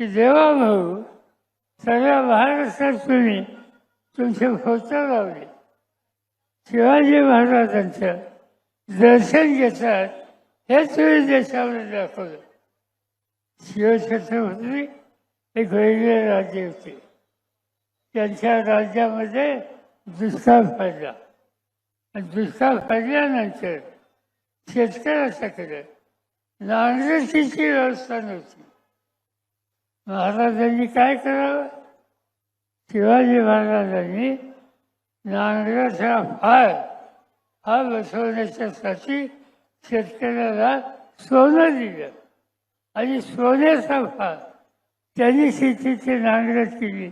की देवा भाऊ सगळ्या महाराष्ट्रात तुम्ही तुमचे फोटो लावले. शिवाजी महाराजांचं दर्शन घेतात हे तुम्ही देशावर दाखवलं. शिवछत्रपती एक वेगळे राज्य होते. त्यांच्या राज्यामध्ये दुष्काळ पडला आणि दुष्काळ पडल्यानंतर शेतकऱ्याच्याकडे नांगरतीची व्यवस्था नव्हती महाराजांनी काय करावं? शिवाजी महाराजांनी नांगराचा फाळ हा बसवण्याच्यासाठी शेतकऱ्याला सोनं दिलं. आणि सोन्याचा फाळ त्यांनी शेतीची नांगरट केली.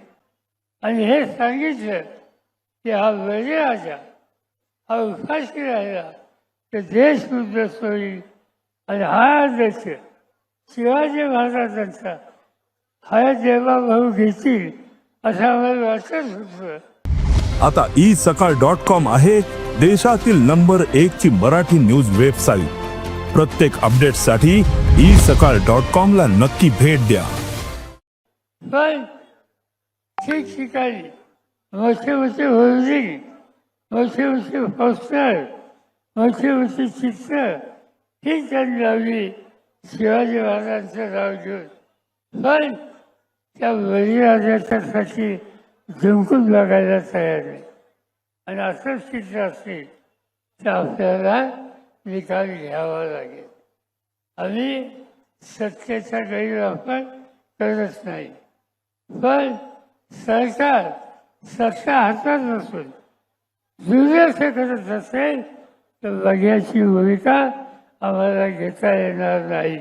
आणि हे सांगितलं की हा बळीराजा हा उपाशी राहिला तर देश उद्ध्वस्त होईल आणि हा देश शिवाजी महाराजांचा हा देवा भाऊ घेतील असं आम्हाला वाटत होतं. आता ई सकाळ डॉट कॉम आहे देशातील नंबर एक ची मराठी न्यूज वेबसाईट प्रत्येक अपडेटसाठी ई सकाळ डॉट कॉम ला नक्की भेट द्या. पण ठिकठिकाणी मोठे मोठे होर्डिंग मोठे मोठे पोस्टर मोठे मोठे चित्र. ही त्यांनी लावली. शिवाजी महाराजांचं नाव घेऊन. पण त्या बळीराजाच्यासाठी जिंकून बघायला तयार आहे. आणि असंच चित्र असेल तर आपल्याला निकाल घ्यावा लागेल. आम्ही सत्तेचा गैरवापर करत नाही. पण सरकार सत्ता हातात नसून दुर्लक्ष करत असेल तर बघ्याची भूमिका आम्हाला घेता येणार नाही.